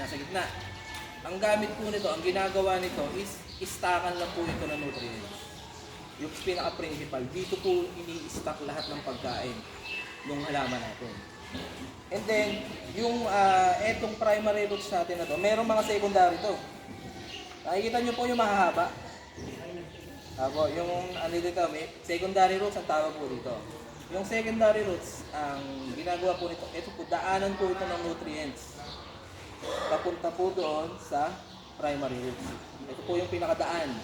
nasa gitna. Ang gamit po nito, ang ginagawa nito is istakan lang po ito ng nutrients. Yung pinaka-principal, dito po ini-stack lahat ng pagkain ng halaman natin. And then, yung ah, etong primary roots natin na to, merong mga secondary to. Nakikita nyo po yung mahahaba. Apo, yung ano dito, may secondary roots ang tawag po dito. Yung secondary roots, ang ginagawa po nito, ito po, daanan po ito ng nutrients. Papunta po doon sa primary roots. Ito po yung pinakadaan.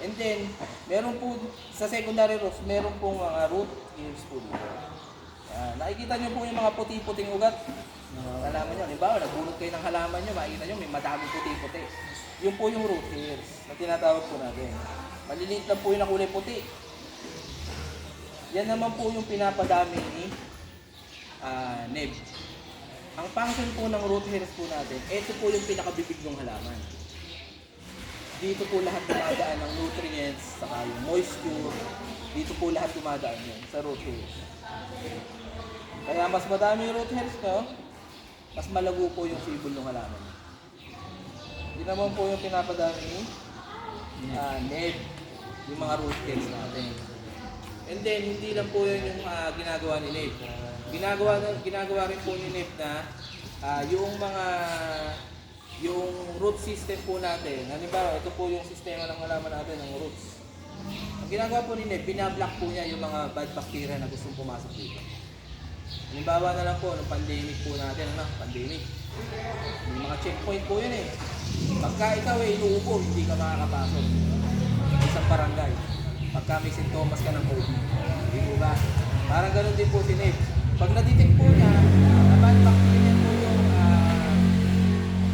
And then, meron po, sa secondary roots, meron po mga root hairs po dito. Yan. nakikita nyo po yung mga puti-puting ugat. Halaman nyo, halimbawa, nagbunot kayo ng halaman nyo, makikita nyo may madaming puti-puti. Yun po yung root hairs na tinatawag po natin. Maliliit lang po yung nakulay puti. Yan naman po yung pinapadami ni ah, neb. Ang function po ng root hairs po natin, ito po yung pinakabibig ng halaman. Dito po lahat dumadaan ng nutrients, saka yung moisture. Dito po lahat dumadaan yun sa root hairs. Kaya mas madami yung root hairs nyo, mas malago po yung sibol ng halaman. Yun naman po yung pinapadami ni ah, neb, yung mga root hairs natin. And then, hindi lang po yun yung ah, ginagawa ni Neb. Ginagawa, na, ginagawa rin po ni Neb na ah, yung mga yung root system po natin. Halimbawa, ito po yung sistema ng halaman natin, ng roots. Ang ginagawa po ni Neb, binablock po niya yung mga bad bacteria na gustong pumasok dito. Halimbawa na lang po, nung pandemic po natin, ano, pandemic. May mga checkpoint po yun eh. Pagka ikaw eh, inuubo, hindi ka makakapasok. Isang barangay. Pagka may sintomas ka ng COVID. Di po ba? Parang ganun din po si Neb. Pag na-detect po niya, na bad bacteria po yung ah,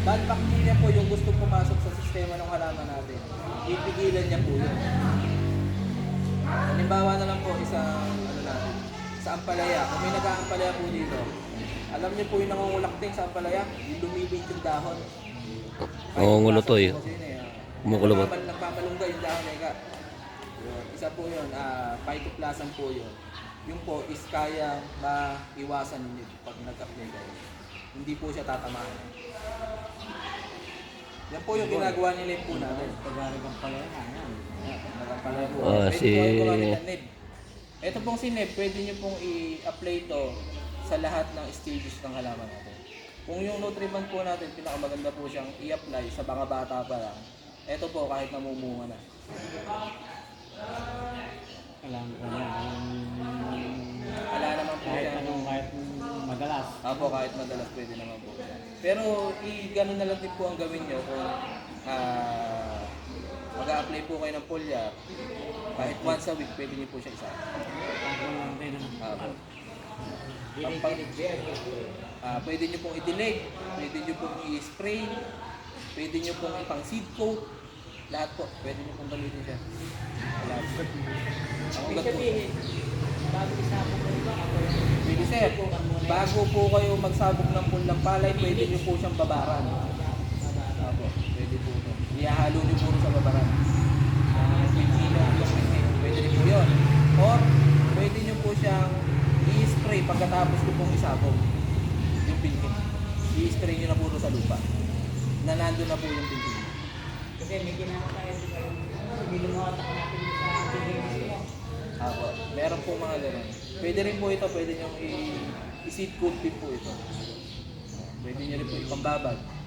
bad bacteria po yung gusto pumasok sa sistema ng halaman natin. Ipigilan niya po yun. Halimbawa na lang po isang ano natin, sa ampalaya. Kung may nag-aampalaya po dito, alam niyo po yung nangungulakting sa ampalaya, yung lumibig yung dahon. Nangungulutoy. Kasi yun eh, ah, Kumukulubot. nagpapal- Nagpapalunggay yung dahon eh ka. Yun. Isa po yun, ah, phytoplasm po yun. Yung po is kaya maiwasan ninyo pag nag-apply kayo. Hindi po siya tatamaan. Yan po yung ginagawa nila po natin. Pagarigang pala yan. yan. Nagpapalaya po. Ah, Pwede si-. Ito pong si Neb, pwede nyo pong i-apply ito sa lahat ng stages ng halaman natin. Kung yung Nutriment po natin, pinakamaganda po siyang i-apply sa mga bata pa lang. Ito po kahit namumunga na. Alam ko na. Wala naman po Kahit siya. anong kahit madalas. Apo, kahit madalas pwede naman po. Pero i-gano'n na lang din po ang gawin nyo kung ah mag-a-apply po kayo ng polya, kahit once a week, pwede nyo po siya isa. Lang din. Apo. Ang pag- Ah, pwede nyo pong i-delay, pwede nyo pong i-spray, pwede nyo pong ipang seed coat, lahat po, pwede nyo pong gamitin siya. Lahat po. Ugat po. bago isapon ko ba ako Pwede sir, bago po kayo magsabog ng pulang palay, pwede nyo po siyang babaran. Apo, pwede po ito. Ihahalo nyo po sa babaran. Pilipino, pwede rin po yun. Or, pwede nyo po siyang i-spray pagkatapos ko pong isabog. Yung pinkin. I-spray nyo na po sa lupa. Na nandun na po yung pinkin. Kasi may ginawa tayo ba yung nilumuhatak natin sa mo. Apo, meron po mga ganun. Pwede rin po ito, pwede nyo i- i-seed coat po ito. Pwede nyo rin po ipambabag.